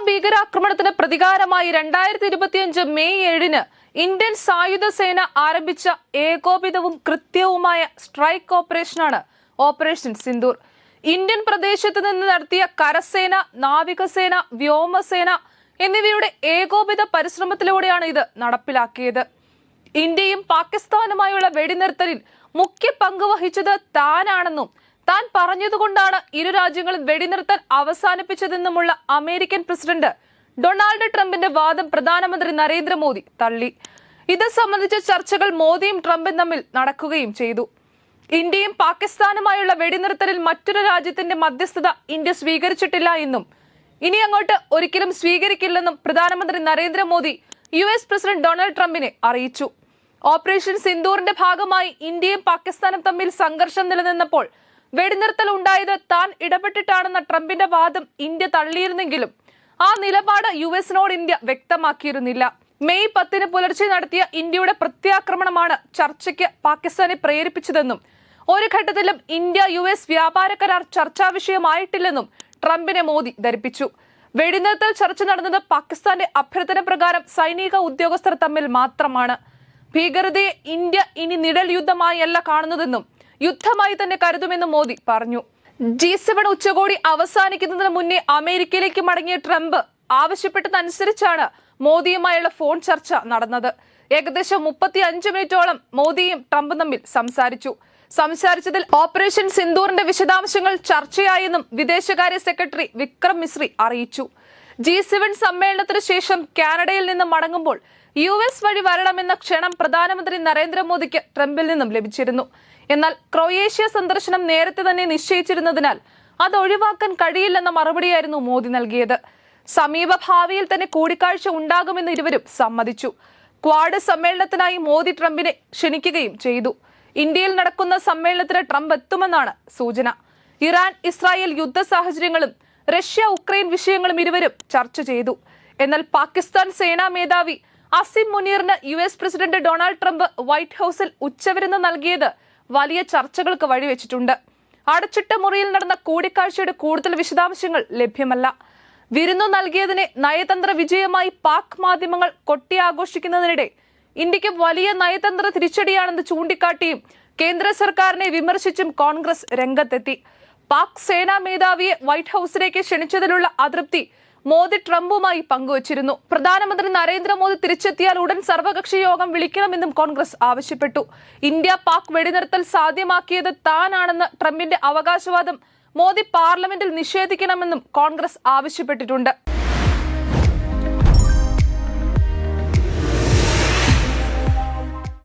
പഹൽഗാം ഭീകരാക്രമണത്തിന് പ്രതികാരമായി രണ്ടായിരത്തി ഇരുപത്തിയഞ്ച് മെയ് ഏഴിന് ഇന്ത്യൻ സായുധ സേന ആരംഭിച്ച ഏകോപിതവും കൃത്യവുമായ സ്ട്രൈക്ക് ഓപ്പറേഷനാണ് ഓപ്പറേഷൻ സിന്ദൂർ. ഇന്ത്യൻ പ്രദേശത്ത് നിന്ന് നടത്തിയ കരസേന നാവികസേന വ്യോമസേന എന്നിവയുടെ ഏകോപിത പരിശ്രമത്തിലൂടെയാണ് ഇത് നടപ്പിലാക്കിയത്. ഇന്ത്യയും പാകിസ്ഥാനുമായുള്ള വെടിനിർത്തലിൽ മുഖ്യ പങ്ക് വഹിച്ചത് താനാണെന്നും താൻ പറഞ്ഞതുകൊണ്ടാണ് ഇരു രാജ്യങ്ങളും വെടിനിർത്തൽ അവസാനിപ്പിച്ചതെന്നുമുള്ള അമേരിക്കൻ പ്രസിഡന്റ് ഡൊണാൾഡ് ട്രംപിന്റെ വാദം പ്രധാനമന്ത്രി നരേന്ദ്രമോദി തള്ളി. ഇത് സംബന്ധിച്ച ചർച്ചകൾ മോദിയും ട്രംപും തമ്മിൽ നടക്കുകയും ചെയ്തു. ഇന്ത്യയും പാകിസ്ഥാനുമായുള്ള വെടിനിർത്തലിൽ മറ്റൊരു രാജ്യത്തിന്റെ മധ്യസ്ഥത ഇന്ത്യ സ്വീകരിച്ചിട്ടില്ല എന്നും ഇനി അങ്ങോട്ട് ഒരിക്കലും സ്വീകരിക്കില്ലെന്നും പ്രധാനമന്ത്രി Narendra Modi U S president Donald ട്രംപിനെ അറിയിച്ചു. ഓപ്പറേഷൻ സിന്ദൂറിന്റെ ഭാഗമായി ഇന്ത്യയും പാകിസ്ഥാനും തമ്മിൽ സംഘർഷം നിലനിന്നപ്പോൾ വെടിനിർത്തൽ ഉണ്ടായത് താൻ ഇടപെട്ടിട്ടാണെന്ന ട്രംപിന്റെ വാദം ഇന്ത്യ തള്ളിയിരുന്നെങ്കിലും ആ നിലപാട് യു എസിനോട് ഇന്ത്യ വ്യക്തമാക്കിയിരുന്നില്ല. മെയ് പത്തിന് പുലർച്ചെ നടത്തിയ ഇന്ത്യയുടെ പ്രത്യാക്രമണമാണ് ചർച്ചയ്ക്ക് പാകിസ്ഥാനെ പ്രേരിപ്പിച്ചതെന്നും ഒരു ഘട്ടത്തിലും ഇന്ത്യ യു എസ് വ്യാപാര കരാർ ചർച്ചാ വിഷയമായിട്ടില്ലെന്നും ട്രംപിനെ മോദി ധരിപ്പിച്ചു. വെടിനിർത്തൽ ചർച്ച നടന്നത് പാകിസ്ഥാന്റെ അഭ്യർത്ഥന പ്രകാരം സൈനിക ഉദ്യോഗസ്ഥർ തമ്മിൽ മാത്രമാണ്. ഭീകരതയെ ഇന്ത്യ ഇനി നിഴൽ യുദ്ധമായല്ല കാണുന്നതെന്നും യുദ്ധമായി തന്നെ കരുതുമെന്നും മോദി പറഞ്ഞു. ജി സെവൻ ഉച്ചകോടി അവസാനിക്കുന്നതിന് മുന്നേ അമേരിക്കയിലേക്ക് മടങ്ങിയ ട്രംപ് ആവശ്യപ്പെട്ടതനുസരിച്ചാണ് മോദിയുമായുള്ള ഫോൺ ചർച്ച നടന്നത്. ഏകദേശം മുപ്പത്തി അഞ്ച് മിനിറ്റോളം മോദിയും ട്രംപും തമ്മിൽ സംസാരിച്ചു. സംസാരിച്ചതിൽ ഓപ്പറേഷൻ സിന്ദൂറിന്റെ വിശദാംശങ്ങൾ ചർച്ചയായെന്നും വിദേശകാര്യ സെക്രട്ടറി വിക്രം മിശ്രി അറിയിച്ചു. ജി സെവൻ സമ്മേളനത്തിന് ശേഷം കാനഡയിൽ നിന്ന് മടങ്ങുമ്പോൾ യു എസ് വഴി വരണമെന്ന ക്ഷണം പ്രധാനമന്ത്രി നരേന്ദ്രമോദിക്ക് ട്രംപിൽ നിന്നും ലഭിച്ചിരുന്നു. എന്നാൽ ക്രൊയേഷ്യ സന്ദർശനം നേരത്തെ തന്നെ നിശ്ചയിച്ചിരുന്നതിനാൽ അത് ഒഴിവാക്കാൻ കഴിയില്ലെന്ന മറുപടിയായിരുന്നു മോദി നൽകിയത്. സമീപ ഭാവിയിൽ തന്നെ കൂടിക്കാഴ്ച ഉണ്ടാകുമെന്ന് ഇരുവരും സമ്മതിച്ചു. ക്വാഡ് സമ്മേളനത്തിനായി മോദി ട്രംപിനെ ക്ഷണിക്കുകയും ചെയ്തു. ഇന്ത്യയിൽ നടക്കുന്ന സമ്മേളനത്തിന് ട്രംപ് എത്തുമെന്നാണ് സൂചന. ഇറാൻ ഇസ്രായേൽ യുദ്ധ സാഹചര്യങ്ങളും റഷ്യ ഉക്രൈൻ വിഷയങ്ങളും ഇരുവരും ചർച്ച ചെയ്തു. എന്നാൽ പാകിസ്ഥാൻ സേനാ മേധാവി Asim മുനീറിന് U S president Donald Trump white ഹൌസിൽ ഉച്ചവിരുന്ന് നൽകിയത് വലിയ ചർച്ചകൾക്ക് വഴിവെച്ചിട്ടുണ്ട്. അടച്ചിട്ട മുറിയിൽ നടന്ന കൂടിക്കാഴ്ചയുടെ കൂടുതൽ വിശദാംശങ്ങൾ ലഭ്യമല്ല. വിരുന്നു നൽകിയതിനെ നയതന്ത്ര വിജയമായി പാക് മാധ്യമങ്ങൾ കൊട്ടിയാഘോഷിക്കുന്നതിനിടെ ഇന്ത്യയ്ക്ക് വലിയ നയതന്ത്ര തിരിച്ചടിയാണെന്ന് ചൂണ്ടിക്കാട്ടിയും കേന്ദ്ര സർക്കാരിനെ വിമർശിച്ചും കോൺഗ്രസ് രംഗത്തെത്തി. പാക് സേനാ മേധാവിയെ വൈറ്റ് ഹൌസിലേക്ക് ക്ഷണിച്ചതിലുള്ള അതൃപ്തി മോദി ട്രംപുമായി പങ്കുവച്ചിരുന്നു. പ്രധാനമന്ത്രി നരേന്ദ്രമോദി തിരിച്ചെത്തിയാൽ ഉടൻ സർവകക്ഷി യോഗം വിളിക്കണമെന്നും കോൺഗ്രസ് ആവശ്യപ്പെട്ടു. ഇന്ത്യ പാക് വെടിനിർത്തൽ സാധ്യമാക്കിയത് താനാണെന്ന് ട്രംപിന്റെ അവകാശവാദം മോദി പാർലമെന്റിൽ നിഷേധിക്കണമെന്നും കോൺഗ്രസ് ആവശ്യപ്പെട്ടിട്ടുണ്ട്.